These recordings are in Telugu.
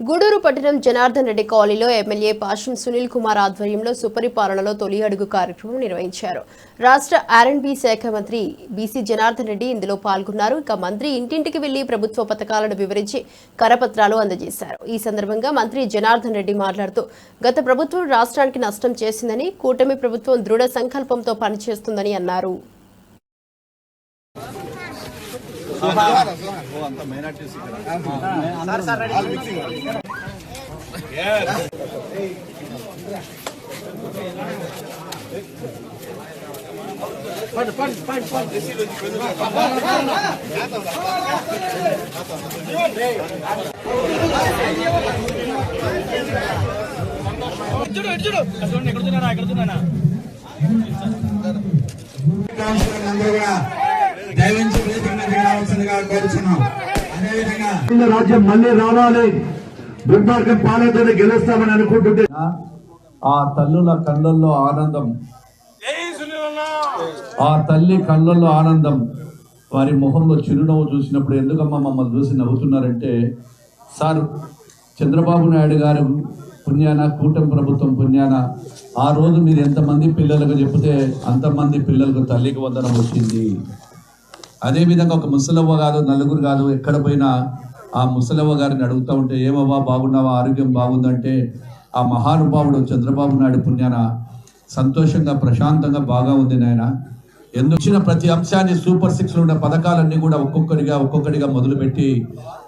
గూడూరు పట్టణం జనార్దన్ రెడ్డి కాలనీలో ఎమ్మెల్యే పాషం సునీల్ కుమార్ ఆధ్వర్యంలో సుపరిపాలనలో తొలి అడుగు కార్యక్రమం నిర్వహించారు. రాష్ట్ర ఆర్ఎండ్బి శాఖ మంత్రి బీసీ జనార్దన్ రెడ్డి ఇందులో పాల్గొన్నారు. ఇక మంత్రి ఇంటింటికి వెళ్ళి ప్రభుత్వ పథకాలను వివరించి కరపత్రాలు అందజేశారు. ఈ సందర్భంగా మంత్రి జనార్దన్ రెడ్డి మాట్లాడుతూ గత ప్రభుత్వం రాష్ట్రానికి నష్టం చేసిందని కూటమి ప్రభుత్వం దృఢ సంకల్పంతో పనిచేస్తుందని అన్నారు. చూడు ఇటు చూడు అక్కడ చూడండి, ఇక్కడ చూడనా ఇక్కడ అందరూ కూడా దయవించి వేదిక మీదకి రావాల్సిందిగా కోరుచున్నాం. అదేవిధంగా కేంద్ర రాజ్యం మళ్ళీ రావాలి. దుర్మార్గం పాలనతోనే గెలుస్తామని అనుకుంటుంటే ఆ తల్లుల కళ్ళల్లో ఆనందం. ఆ తల్లి కళ్ళల్లో ఆనందం. వారి మొహంలో చిరునవ్వు చూసినప్పుడు ఎందుకమ్మా మమ్మల్ని చూసి నవ్వుతున్నారంటే సార్ చంద్రబాబు నాయుడు గారు పుణ్యాన కూటమి ప్రభుత్వం పుణ్యాన ఆ రోజు మీరు ఎంతమంది పిల్లలకు చెప్తే అంతమంది పిల్లలకు తల్లికి వందనం వచ్చింది. అదేవిధంగా ఒక ముసలవ్వ కాదు నలుగురు కాదు ఎక్కడ పోయినా ఆ ముసలవ్వ గారిని అడుగుతూ ఉంటే ఏమవ్వా బాగున్నావా? ఆరోగ్యం బాగుందంటే? ఆ మహానుభావుడు చంద్రబాబు నాయుడు పుణ్యాన సంతోషంగా ప్రశాంతంగా బాగా ఉంది నాయన. ఎందుకు ప్రతి అంశాన్ని సూపర్ సిక్స్లో ఉన్న పథకాలన్నీ కూడా ఒక్కొక్కటిగా ఒక్కొక్కటిగా మొదలుపెట్టి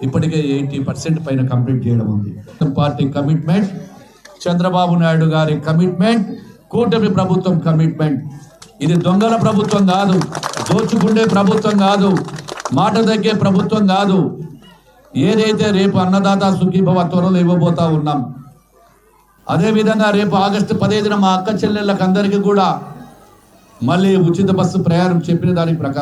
ఇప్పటికే ఎయిటీ పర్సెంట్ పైన కంప్లీట్ చేయడం ఉంది. పార్టీ కమిట్మెంట్ చంద్రబాబు నాయుడు గారి కమిట్మెంట్ కూటమి ప్రభుత్వం కమిట్మెంట్. ఇది దొంగల ప్రభుత్వం కాదు. దోచుకుండే ప్రభుత్వం కాదు మాట తగ్గే ప్రభుత్వం కాదు. ఏదైతే రేపు అన్నదాత సుఖీభవ త్వరలో ఇవ్వబోతా ఉన్నాం అదేవిధంగా రేపు ఆగస్టు పదిహేనున మా అక్క చెల్లెళ్ళకి అందరికీ కూడా మళ్ళీ ఉచిత బస్సు ప్రయాణం చెప్పిన దానికి ప్రకారం